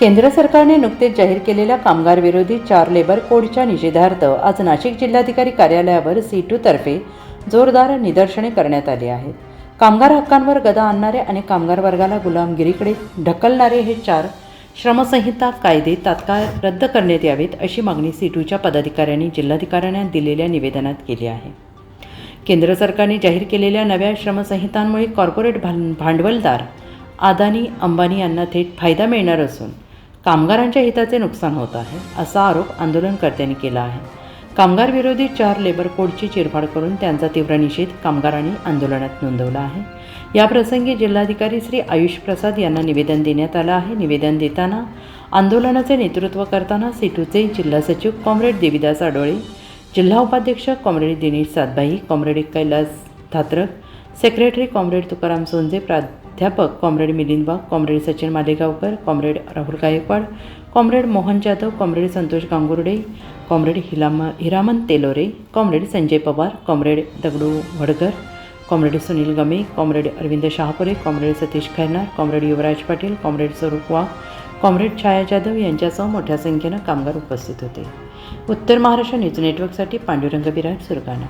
केंद्र सरकारने नुकतेच जाहीर केलेल्या कामगार विरोधी चार लेबर कोडच्या निषेधार्थ आज नाशिक जिल्हाधिकारी कार्यालयावर सी टू तर्फे जोरदार निदर्शने करण्यात आली आहेत. कामगार हक्कांवर गदा आणणारे आणि कामगार वर्गाला गुलामगिरीकडे ढकलणारे हे चार श्रमसंहिता कायदे तात्काळ रद्द करण्यात यावेत अशी मागणी सीटूच्या पदाधिकाऱ्यांनी जिल्हाधिकाऱ्यांना दिलेल्या निवेदनात केली आहे. केंद्र सरकारने जाहीर केलेल्या नव्या श्रमसंहितांमुळे कॉर्पोरेट भां भांडवलदार अदानी अंबानी यांना थेट फायदा मिळणार असून कामगारांच्या हिताचे नुकसान होत आहे असा आरोप आंदोलनकर्त्यांनी केला आहे. कामगार विरोधी चार लेबर कोडची चिरफाड करून त्यांचा तीव्र निषेध कामगारांनी आंदोलनात नोंदवला आहे. याप्रसंगी जिल्हाधिकारी श्री आयुष प्रसाद यांना निवेदन देण्यात आलं आहे. निवेदन देताना आंदोलनाचे नेतृत्व करताना सिटूचे जिल्हा सचिव कॉम्रेड देविदास आडोळे जिल्हा उपाध्यक्ष comrade Dinesh Satbai comrade Kailas Dhatrak secretary comrade Tukaram Sonje प्राध्यापक comrade Milind Wagh comrade Sachin Malegaonkar comrade Rahul Gaikwad comrade Mohan Jadhav comrade Santosh Gangurde comrade Hilam Hiraman Telore comrade Sanjay Pawar comrade Dagdu Wadkar comrade Sunil Game comrade Arvind Shahapure comrade Satish Khairnar comrade Yuvraj Patil comrade Swaroop Wagh comrade छाया जाधव यांच्यासह मोठ्या संख्येनं कामगार उपस्थित होते. उत्तर Maharashtra news नेटवर्कसाठी पांडुरंग बिराट सुरगाणा.